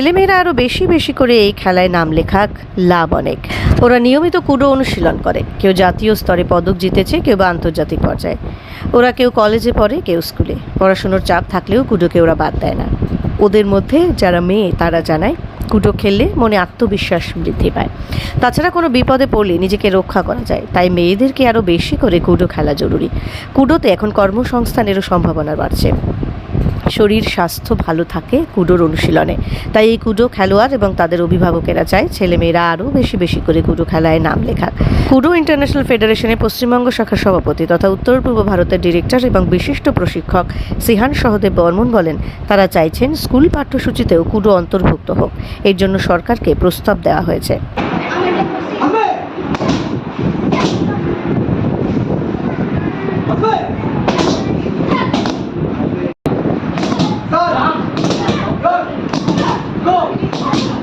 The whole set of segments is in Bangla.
ছেলেমেয়েরা আরও বেশি বেশি করে এই খেলায় নাম লেখাক লাভ অনেক। ওরা নিয়মিত কুডো অনুশীলন করে। কেউ জাতীয় স্তরে পদক জিতেছে, কেউ বা আন্তর্জাতিক পর্যায়ে। ওরা কেউ কলেজে পড়ে, কেউ স্কুলে। পড়াশুনোর চাপ থাকলেও কুডোকে ওরা বাদ দেয় না। ওদের মধ্যে যারা মেয়ে, তারা জানায়, কুডো খেললে মনে আত্মবিশ্বাস বৃদ্ধি পায়। তাছাড়া কোনো বিপদে পড়লে নিজেকে রক্ষা করা যায়। তাই মেয়েদেরকে আরও বেশি করে কুডো খেলা জরুরি। কুডোতে এখন কর্মসংস্থানেরও সম্ভাবনা বাড়ছে। শরীর, স্বাস্থ্য ভালো থাকে কুডোর অনুশীলনে। তাই এই কুডো খেলোয়াড় এবং তাদের অভিভাবকেরা চায় ছেলেমেয়েরা আরও বেশি বেশি করে কুডো খেলায় নাম লেখাক। কুডো ইন্টারন্যাশনাল ফেডারেশনের পশ্চিমবঙ্গ শাখার সভাপতি তথা উত্তর পূর্ব ভারতের ডিরেক্টর এবং বিশিষ্ট প্রশিক্ষক সিহান সহদেব বর্মন বলেন, তারা চাইছেন স্কুল পাঠ্যসূচিতেও কুডো অন্তর্ভুক্ত হোক। এর জন্য সরকারকে প্রস্তাব দেওয়া হয়েছে।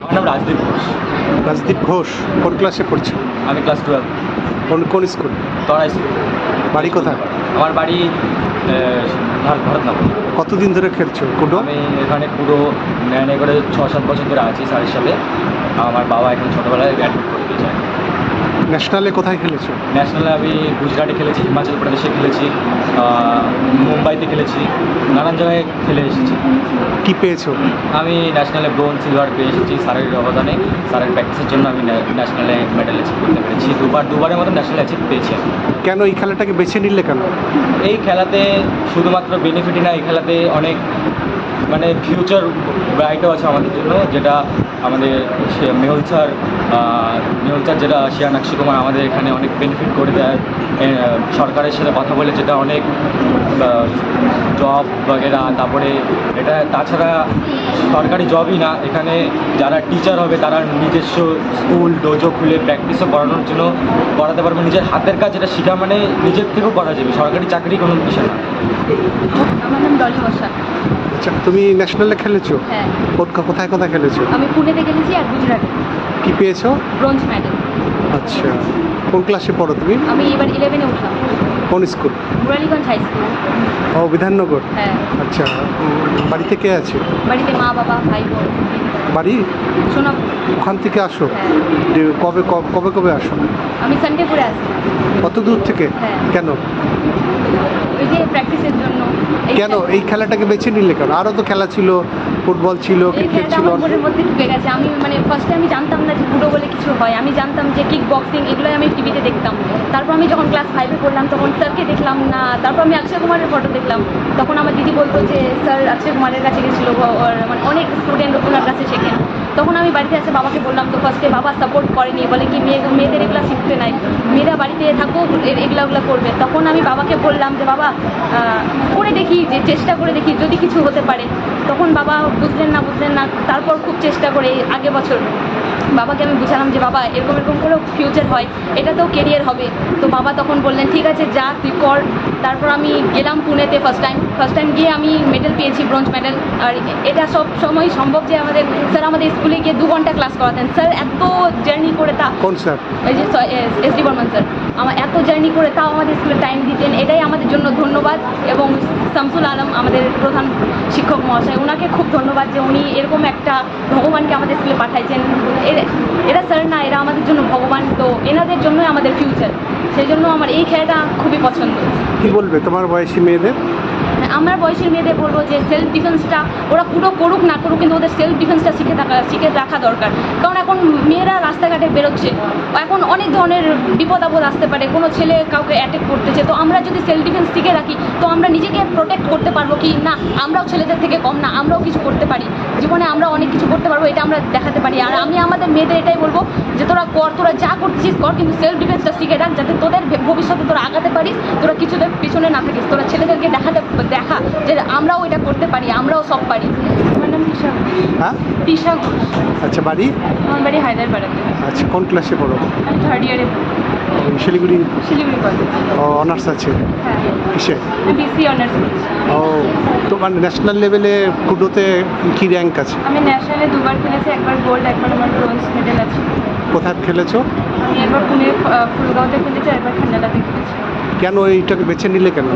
আমার নাম রাজদীপ ঘোষ রাজদীপ ঘোষ কোন ক্লাসে পড়ছো? আমি ক্লাস টুয়েলভ কোন কোন স্কুল তরাই স্কুল বাড়ি কোথায়? আমার বাড়ি ভারতনগর। কতদিন ধরে খেলছো? কুডো? আমি এখানে পুরো ম্যানে করে ছ সাত বছর ধরে আছি সাড়ে সাথে আমার বাবা এখন ছোটোবেলায় ব্যাট ন্যাশনালে কোথায় খেলেছো? ন্যাশনালে আমি গুজরাটে খেলেছি হিমাচল প্রদেশে খেলেছি মুম্বাইতে খেলেছি নানান জায়গায় খেলে এসেছি। কি পেয়েছ? আমি ন্যাশনালে ব্রোঞ্জ সিলভার পেয়ে এসেছি স্যারের অবদানে স্যারের প্র্যাকটিসের জন্য আমি ন্যা- ন্যাশনালে মেডেল অ্যাচিভ করতে পেরেছি। দুবার দুবারের মতো ন্যাশনাল অ্যাচিভ পেয়েছি কেন এই খেলাটাকে বেছে নিলে কেন? এই খেলাতে শুধুমাত্র বেনিফিটই না এই খেলাতে অনেক মানে ফিউচার ব্রাইটও আছে আমাদের জন্য যেটা আমাদের সে- মেহুল স্যার যেটা স্যার যেটা কুমার আমাদের এখানে অনেক বেনিফিট করে দেয়। সরকারের সাথে কথা বলে যেটা অনেক জব বগেরা তারপরে এটা তাছাড়া সরকারি জবই না এখানে যারা টিচার হবে তারা নিজস্ব স্কুল ডোজো খুলে প্র্যাকটিসও করানোর জন্য করাতে পারবে। নিজের হাতের কাজ এটা শেখা মানে নিজের থেকেও করা যাবে সরকারি চাকরি কোনো বিষয় না। আচ্ছা তুমি ন্যাশনালে খেলেছো? হ্যাঁ। কোথায় কোথায় খেলেছো? আমি পুনেতে গেলেছি আর গুজরাটে। কি পেয়েছ? Bronze medal. আচ্ছা কোন ক্লাসে পড়ো তুমি? আমি এবার ইলেভেনে উঠলাম। কোন স্কুল মুরালিগঞ্জ হাই স্কুল ও বিধাননগর? হ্যাঁ। আচ্ছা বাড়ি থেকে আছে? বাড়িতে মা বাবা ভাই বোন। বাড়ি? সোনাপুর ওখান থেকে আসো। হ্যাঁ। কবে কবে- কবে কবে আসো? আমি সানডে করে আসি। কত দূর থেকে? হ্যাঁ। কেন? ওই যে প্র্যাকটিসের জন্য। কেন? এই খেলাটাকে বেছে নিলে কেন? আরও তো খেলা ছিল ফুটবল ছিল ক্রিকেট ছিল। আমার মনের মধ্যে ঢুকে গেছে। আমি মানে ফার্স্টে আমি জানতাম না যে বুড়ো বলে কিছু হয়। আমি জানতাম যে কিক বক্সিং এগুলোই আমি টিভিতে দেখতাম। তারপর আমি যখন ক্লাস ফাইভে পড়লাম তখন স্যারকে দেখলাম না। তারপর আমি অক্ষয় কুমারের ফটো দেখলাম। তখন আমার দিদি বলতো যে স্যার অক্ষয় কুমারের কাছে গেছিল। মানে অনেক স্টুডেন্ট ওনার কাছে শেখেন। তখন আমি বাড়িতে এসে বাবাকে বললাম তো ফার্স্টে বাবা সাপোর্ট করেনি। বলে কি, মেয়ে, মেয়েদের এগুলো শিখতে নাই। মেয়েরা বাড়িতে থাকুক এগুলা ওগুলো করবে। তখন আমি বাবাকে বললাম যে, বাবা করে দেখি, যে চেষ্টা করে দেখি, যদি কিছু হতে পারে। তখন বাবা বুঝলেন না বুঝলেন না, তারপর খুব চেষ্টা করে আগে বছর বাবাকে আমি বুঝালাম যে বাবা এরকম এরকম করেও ফিউচার হয় এটা তো কেরিয়ার হবে। তো বাবা তখন বললেন ঠিক আছে যা তুই কর। তারপর আমি গেলাম পুনেতে ফার্স্ট টাইম ফার্স্ট টাইম গিয়ে আমি মেডেল পেয়েছি ব্রোঞ্জ মেডেল আর এটা সব সময় সম্ভব যে আমাদের স্যার আমাদের স্কুলে গিয়ে দু ঘণ্টা ক্লাস করাতেন। স্যার এত জার্নি করে তা কোন স্যার ওই যে এস ডি বর্মন স্যার আমার এত জার্নি করে তাও আমাদের স্কুলে টাইম দিতেন। এটাই আমাদের জন্য ধন্যবাদ এবং শামসুল আলম আমাদের প্রধান শিক্ষক মহাশয় ওনাকে খুব ধন্যবাদ যে উনি এরকম একটা ভগবানকে আমাদের স্কুলে পাঠাইছেন। এরা- স্যার না, এরা আমাদের জন্য ভগবান, তো এনাদের জন্যই আমাদের ফিউচার সেই জন্য আমার এই খেলাটা খুবই পছন্দ। কি বলবে? তোমার বয়সী মেয়েদের? মানে আমার বয়সের মেয়েদের বলব যে সেলফ ডিফেন্সটা ওরা পুরো করুক না করুক, কিন্তু ওদের সেলফ ডিফেন্সটা শিখে থাকা, শিখে রাখা দরকার। কারণ এখন মেয়েরা রাস্তাঘাটে বেরোচ্ছে। এখন অনেক ধরনের বিপদ আপদ আসতে পারে, কোনো ছেলে কাউকে অ্যাটেক করতেছে। তো আমরা যদি সেলফ ডিফেন্স শিখে রাখি, তো আমরা নিজেকে প্রোটেক্ট করতে পারব কি? না, আমরাও ছেলেদের থেকে কম না, আমরাও কিছু করতে পারি। জীবনে আমরা অনেক কিছু করতে পারব, এটা আমরা দেখাতে পারি। আর আমি আমাদের মেয়েদের এটাই বলব যে তোরা কর, তোরা যা করছিস কর, কিন্তু সেলফ ডিফেন্সটা শিখে রাখ, যাতে তোদের ভবিষ্যতে তোরা আগাতে পারিস, তোরা কিছুদের পিছনে না থাকিস। তোরা ছেলেদেরকে দেখাতে দেখা যে আমরাও এটা করতে পারি আমরাও সব পারি। আমার নাম তিশা হ্যাঁ? তিশা ঘোষ। আচ্ছা বাড়ি? আমার বাড়ি হায়দ্রাবাদে। আচ্ছা কোন ক্লাসে পড়ো? আমি থার্ড ইয়ারে শিলিগুড়ি? শিলিগুড়ি কলেজ অনার্স আছে? হ্যাঁ। কিসে? বিসি অনার্স ও তোমার ন্যাশনাল লেভেলে কুডোতে কি র্যাঙ্ক আছে? আমি ন্যাশনালে দুবার খেলেছি একবার গোল্ড একবার আমার ব্রোঞ্জ মেডেল আছে। কোথায় খেলেছো? আমি একবার পুনে আহ, ফুলগাঁওতে খেলেছি একবার খান্ডালাতে খেলেছি। কেন এইটাকে বেছে নিলে কেন?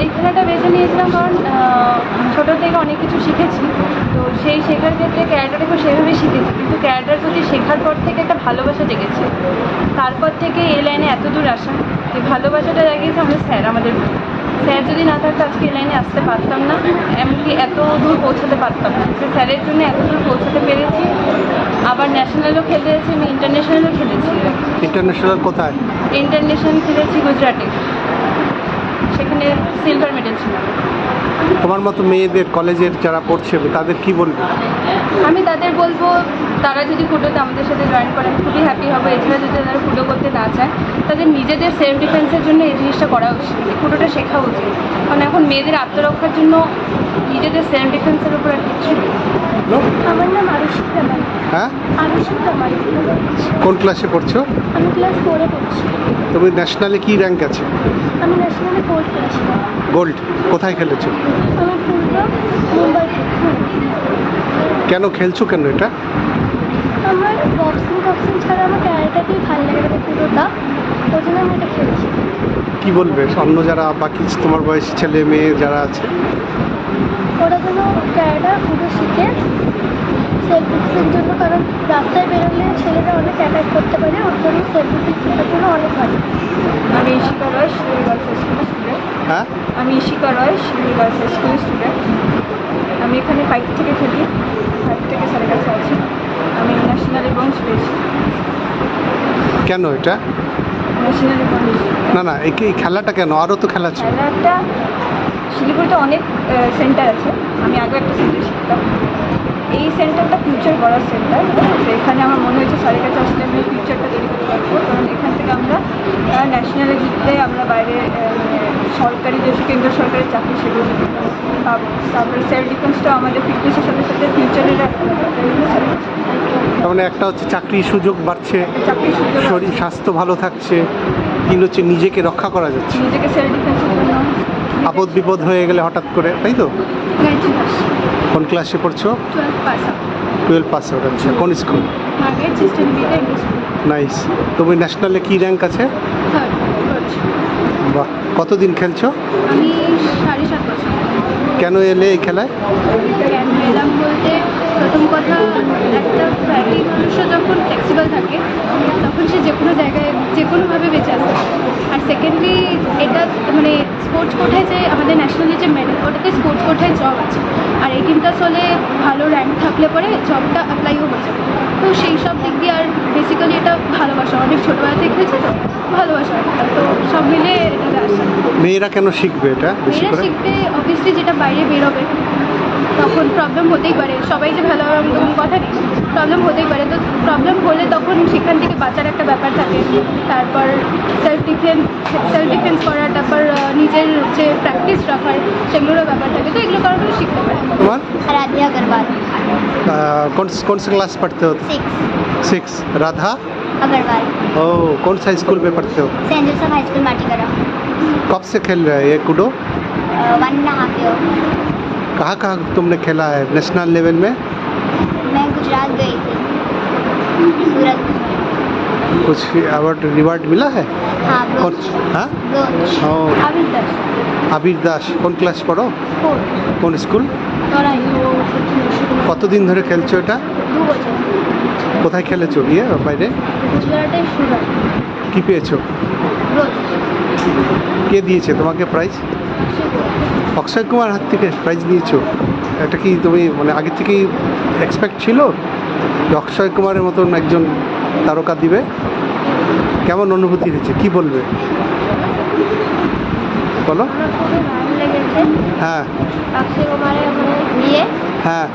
এই খেলাটা বেছে নিয়েছিলাম কারণ ছোটো থেকে অনেক কিছু শিখেছি। তো সেই শেখার ক্ষেত্রে ক্যারাটাটাকেও সেভাবে শিখেছি। কিন্তু ক্যারাটার প্রতি শেখার পর থেকে একটা ভালোবাসা জেগেছে। তারপর থেকে এই লাইনে এত দূর আসা। এই ভালোবাসাটা জাগিয়েছে আমাদের স্যার আমাদের স্যার যদি না থাকতো আজকে এই লাইনে আসতে পারতাম না এমনকি এত দূর পৌঁছাতে পারতাম না। তো স্যারের জন্য এত দূর পৌঁছাতে পেরেছি। আবার ন্যাশনালও খেলেছি আমি ইন্টারন্যাশনালও খেলেছি। ইন্টারন্যাশনাল কোথায়? ইন্টারন্যাশনাল খেলেছি গুজরাটে। সেখানে সিলভার মেডেল ছিল। তোমার মতো মেয়েদের কলেজের যারা পড়ছে তাদের কি বলবে? আমি তাদের বলব তারা যদি ফুটোতে আমাদের সাথে জয়েন করে আমি খুবই হ্যাপি হব। এছাড়া যদি তারা ফুটো করতে না চায় তাদের নিজেদের সেলফ ডিফেন্সের জন্য এই জিনিসটা করা উচিত। ফুটোটা শেখা উচিত। কারণ এখন মেয়েদের আত্মরক্ষার জন্য নিজেদের সেলফ ডিফেন্সের উপর আর কিছু নেই আমার নাম আরুষি প্রামাণ হ্যাঁ? আরুষি প্রামাণ কোন ক্লাসে পড়ছো? আমি ক্লাস ফোরে পড়ছি। তুমি ন্যাশনালে কি র্যাঙ্ক আছে? আমি ন্যাশনালে ফোর্থ গোল্ড কোথায় খেলেছো? ফুলগাঁও মুম্বাই কেন খেলছো কেন এটা? আমার বক্সিং বক্সিং ছাড়া আমার ক্যারেটাকেই ভালো লাগে পুরোটা। ওই জন্য আমি এটা খেলছি। কি বলবে? অন্য যারা বাকি তোমার বয়সী ছেলে মেয়ে যারা আছে? ওরা যেন ক্যারেটা পুরো শিখে সেলফ ডিফেন্সের জন্য কারণ রাস্তায় বেরোলে ছেলেরা অনেক অ্যাটাক করতে পারে ওর জন্য সেলফ ডিফেন্সের জন্য অনেক ভালো আমি ইশিকা রয় শিলিগুড়ি গার্লস স্কুলের স্টুডেন্ট হ্যাঁ? আমি ইশিকা রয় শিলিগুড়ি গার্লস স্কুলের স্টুডেন্ট আমি এখানে ফাইভ থেকে খেলি। ফাইভ থেকে সাড়ে কাছে আছি। আমি ন্যাশনাল এবং স্পেস কেন এটা? ন্যাশনাল এবং না না এই এই খেলাটা কেন? আরও তো খেলা ছিল। খেলাটা শিলিগুড়িতে অনেক সেন্টার আছে। আমি আগে একটা সেন্টার শিখতাম। এই সেন্টারটা ফিউচার করার সেন্টার তো এখানে আমার মনে হয়েছে স্যারের কাছে আসলে আমি ফিউচারটা তৈরি করতে পারব। কারণ এখান থেকে আমরা ন্যাশনালে জিতলে আমরা বাইরে সরকারি যে কেন্দ্র সরকারি চাকরি সেগুলো পাবো। তারপরে সেলফ ডিফেন্সটাও আমাদের ফিটনেসের সাথে সাথে ফিউচারের মানে একটা হচ্ছে চাকরির সুযোগ বাড়ছে শরীর স্বাস্থ্য ভালো থাকছে তিন হচ্ছে নিজেকে রক্ষা করা যাচ্ছে। নিজেকে সেলফ ডিফেন্সের জন্য আপদ বিপদ হয়ে গেলে হঠাৎ করে তাই তো? কোন ক্লাসে পড়ছো? টুয়েলভ পাস আউট আচ্ছা। কোন স্কুল নাইস তুমি ন্যাশনালে কি র্যাঙ্ক আছে? বাহ। কতদিন খেলছো? কেন এলে এই খেলায়? কেন এলাম বলতে প্রথম কথা একটা ফ্যামিলি মানুষও যখন ফ্লেক্সিবল থাকে তখন সে যে কোনো জায়গায় যে কোনোভাবে বেঁচে আসতে পারে। আর সেকেন্ডলি এটা মানে স্পোর্টস কোঠায় যে আমাদের ন্যাশনালি যে মেডেল ওটাতে স্পোর্টস কোঠায় জব আছে। আর এইটিন প্লাস হলে ভালো র্যাঙ্ক থাকলে পরে জবটা অ্যাপ্লাইও হয়ে যাবে। তো সেই সব দিক দিয়ে আর বেসিক্যালি এটা ভালোবাসা। অনেক ছোটোবেলা থেকে হয়েছে তো ভালোবাসা। তো সব মিলে এটাতে আসা মেয়েরা কেন শিখবে এটা মেয়েরা শিখবে অবভিয়াসলি যেটা বাইরে বেরোবে। তখন প্রবলেম হতেই পারে সবাই যে ভালো হবে এমন কোনো কথা নেই প্রবলেম হতেই পারে তো প্রবলেম হলে তখন সেখান থেকে বাঁচার একটা ব্যাপার থাকে তারপর সেলফ ডিফেন্স সেলফ ডিফেন্স করার তারপর আহ, নিজের যে প্র্যাকটিস রাখার সেগুলোরও ব্যাপার থাকে তো এগুলো কারণে শিখতে পারে তোমার राधिया अग्रवाल আহ, कौन कौन सा क्लास पढ़ते हो सिक्स सिक्स राधा अग्रवाल ओ कौन सा स्कूल में पढ़ते हो Saint Joseph High School Matikara कब से खेल रहे हैं ये kudo one and half year कहाँ कहाँ तुमने खेला है नेशनल लेवल में मैं गुजरात गई थी सूरत कुछ अवार्ड रिवार्ड मिला है हाँ कौन ब्रोच हाँ ब्रोच ओ আবির দাস আবির দাস কোন ক্লাস পড়ো फोर কোন স্কুল তোরাই কতদিন ধরে খেলছো এটা दो बजे কোথায় খেলেছো গিয়ে বাইরে गुजरात सूरत কি পেয়েছো ब्रोच কে দিয়েছে তোমাকে প্রাইজ অক্ষয় কুমার হাত থেকে প্রাইজ নিয়েছো এটা কি তুমি মানে আগে থেকেই এক্সপেক্ট ছিল যে অক্ষয় কুমারের মতন একজন তারকা দিবে? কেমন অনুভূতি হয়েছে? কি বলবে? বলো। হ্যাঁ। হ্যাঁ।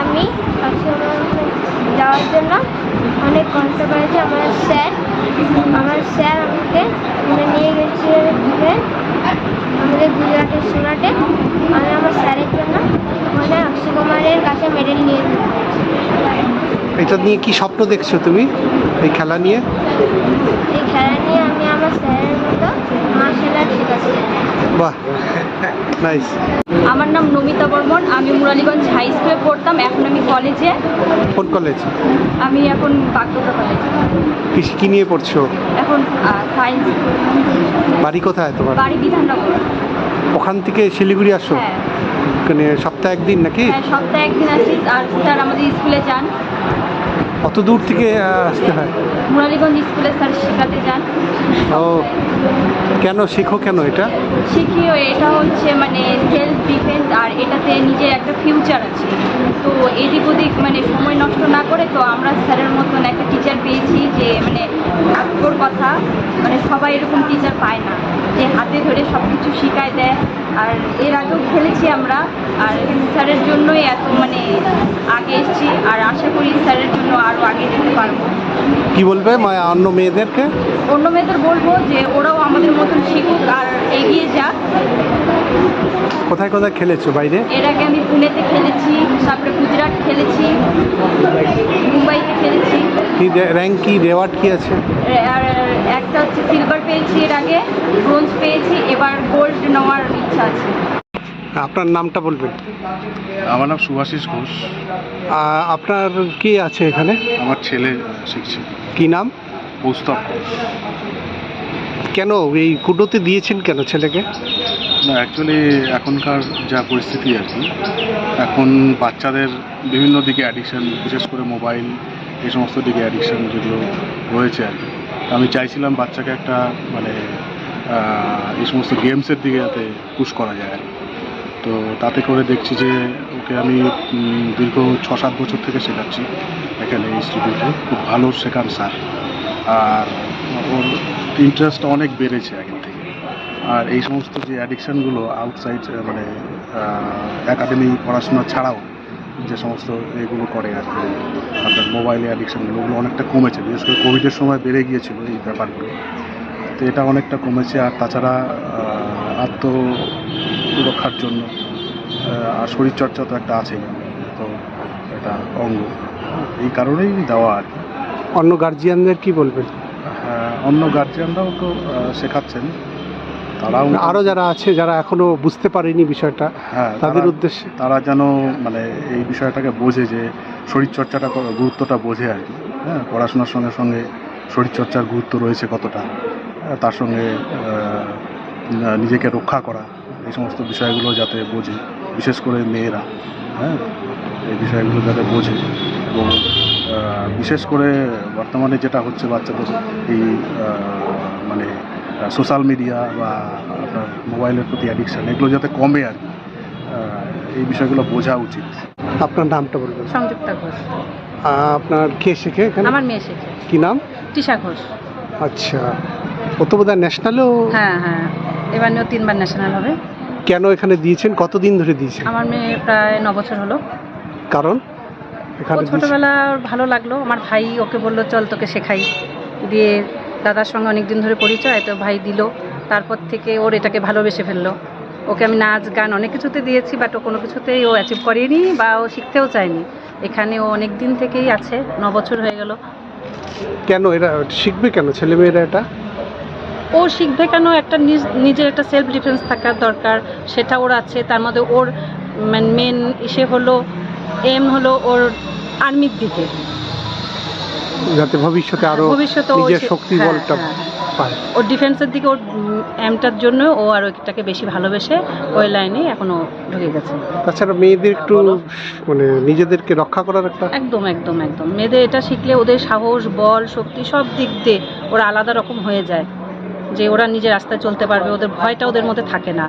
আমি যাওয়ার জন্য অনেক কষ্ট করেছি। আমার স্যার আমার স্যার আমাকে ওখানে নিয়ে গেছিলেন আমাদের সুরাটে আমি আমার স্যারের জন্য ওখানে অক্ষয় কুমারের কাছে মেডেল নিয়ে। এটা নিয়ে কি স্বপ্ন দেখছ তুমি? এই খেলা নিয়ে? এই খেলা নিয়ে আমি আমার স্যারের মতো মার্শাল আর্ট বাহ নাইস আমার নাম নমিতা বর্মন আমি মুরালীগঞ্জ হাই স্কুলে পড়তাম এখন আমি কলেজে কোন কলেজ আমি এখন বাগদোগরা কলেজে কি কি নিয়ে পড়ছো? এখন সায়েন্স বাড়ি কোথায় তোমার? বাড়ি বিধাননগর। ওখান থেকে শিলিগুড়ি আসো? মানে সপ্তাহে একদিন নাকি? হ্যাঁ সপ্তাহে একদিন আসি। আর স্যার আমাদের স্কুলে যান। কত দূর থেকে আসতে হয়? মুরালিগঞ্জ স্কুলে স্যার শেখাতে যান। ও কেন? শিখো কেন এটা? শিখিও এটা হচ্ছে মানে সেলফ ডিফেন্স আর এটাতে নিজের একটা ফিউচার আছে। তো এদিক ওদিক মানে সময় নষ্ট না করে তো আমরা স্যারের মতন একটা টিচার পেয়েছি যে মানে ভাগ্যর কথা মানে সবাই এরকম টিচার পায় না যে হাতে ধরে সব কিছু শিখায় দেয়। আর এর আগেও খেলেছি আমরা আর স্যারের জন্যই এত মানে আগে এসেছি আর আশা করি স্যারের জন্য আরও আগে যেতে পারব। কি বলবে অন্য মেয়েদেরকে? অন্য মেয়েদের বলব যে ওরাও আমাদের মতন শিখুক আর এগিয়ে যাক। কোথায় কোথায় খেলেছো বাইরে? এর আগে আমি পুনেতে খেলেছি তারপরে গুজরাট খেলেছি মুম্বাইতে খেলেছি। কি র্যাঙ্ক কি রেওয়ার্ড কি আছে? আর একটা হচ্ছে সিলভার পেয়েছি এর আগে ব্রোঞ্জ পেয়েছি এবার গোল্ড নেওয়ার ইচ্ছা আছে। আপনার নামটা বলবেন? আমার নাম সুভাষিস ঘোষ। আহ, আপনার কি আছে এখানে? আমার ছেলে শিখছে। কি নাম? ঘোষ কেন? এই কুডোতে দিয়েছেন কেন ছেলেকে? না অ্যাকচুয়ালি এখনকার যা পরিস্থিতি আর কি, এখন বাচ্চাদের বিভিন্ন দিকে অ্যাডিকশান বিশেষ করে মোবাইল এই সমস্ত দিকে অ্যাডিকশান যেগুলো রয়েছে আর কি। আমি চাইছিলাম বাচ্চাকে একটা মানে এই সমস্ত গেমসের দিকে যাতে পুশ করা যায় আর কি। তো তাতে করে দেখছি যে ওকে আমি দীর্ঘ ছ সাত বছর থেকে শেখাচ্ছি এখানে ইনস্টিটিউটে খুব ভালো শেখান স্যার। আর ওর ইন্টারেস্ট অনেক বেড়েছে আগের থেকে। আর এই সমস্ত যে অ্যাডিকশানগুলো আউটসাইড মানে একাডেমি পড়াশোনা ছাড়াও যে সমস্ত এগুলো করে আর কি, আপনার মোবাইলে অ্যাডিকশানগুলো ওগুলো অনেকটা কমেছে। বিশেষ করে কোভিডের সময় বেড়ে গিয়েছিল এই ব্যাপারগুলো। তো এটা অনেকটা কমেছে আর তাছাড়া আত্মরক্ষার জন্য আর শরীরচর্চা তো একটা আছেই। তো এটা অঙ্গ। এই কারণেই দেওয়া আর কি। অন্য গার্জিয়ানদের কি বলবেন? অন্য গার্জিয়ানরাও তো শেখাচ্ছেন। তারাও আরও যারা আছে যারা এখনও বুঝতে পারেনি বিষয়টা হ্যাঁ তাদের উদ্দেশ্যে। তারা যেন মানে এই বিষয়টাকে বোঝে যে শরীরচর্চাটা গুরুত্বটা বোঝে আর কি। হ্যাঁ পড়াশোনার সঙ্গে সঙ্গে শরীরচর্চার গুরুত্ব রয়েছে কতটা। হ্যাঁ, তার সঙ্গে নিজেকে রক্ষা করা এই সমস্ত বিষয়গুলো যাতে বোঝে। বিশেষ করে মেয়েরা। হ্যাঁ এই বিষয়গুলো যাতে বোঝে। এবং বিশেষ করে বর্তমানে যেটা হচ্ছে বাচ্চাদের এই মানে সোশ্যাল মিডিয়া বা আপনার মোবাইলের প্রতি অ্যাডিকশান এগুলো যাতে কমে আর কি এই বিষয়গুলো বোঝা উচিত। আপনার নামটা বলবেন সংযুক্তা ঘোষ। আপনার কে শেখে এখানে? আমার মেয়ে শেখে। কি নাম? তৃষা ঘোষ। আচ্ছা ও তো বোধহয় ন্যাশনালেও হ্যাঁ হ্যাঁ এবার নিয়েও তিনবার ন্যাশনাল হবে। কেন এখানে দিয়েছেন? কতদিন ধরে দিয়েছেন? আমার মেয়ে প্রায় ন বছর হলো। কারণ? ও ছোটোবেলা ভালো লাগল। আমার ভাই ওকে বলল চল তোকে শেখাই। দিয়ে দাদার সঙ্গে অনেক দিন ধরে পরিচয় তো ভাই দিল। তারপর থেকে ওর এটাকে ভালোবেসে ফেলল। ওকে আমি নাচ গান অনেক কিছুতে দিয়েছি বাট ও কোনো কিছুতেই ও অ্যাচিভ করেনি বা ও শিখতেও চায়নি। এখানে ও অনেক দিন থেকেই আছে ন বছর হয়ে গেল। কেন এরা শিখবে কেন? ছেলেমেয়েরা এটা? ও শিখবে কেন? একটা নিজ- নিজের একটা সেলফ ডিফেন্স থাকার দরকার। সেটা ওর আছে তার মধ্যে ওর মেন ইসে হলো এম হলো ওর আর্মির দিকে। যাতে ভবিষ্যতে আরও ভবিষ্যতে নিজের শক্তি হ্যাঁ, বলটা হ্যাঁ। পায়। ওর ডিফেন্সের দিকে ওর এমটার জন্য ও আর ওইটাকে বেশি ভালোবেসে ওই লাইনে এখনও ঢুকে গেছে। তাছাড়া মেয়েদের একটু মানে নিজেদেরকে রক্ষা করার একটা একদম একদম একদম। মেয়েদের এটা শিখলে ওদের সাহস বল শক্তি সব দিক দিয়ে ওরা আলাদা রকম হয়ে যায়। যে ওরা নিজের রাস্তায় চলতে পারবে ওদের ভয়টা ওদের মধ্যে থাকে না।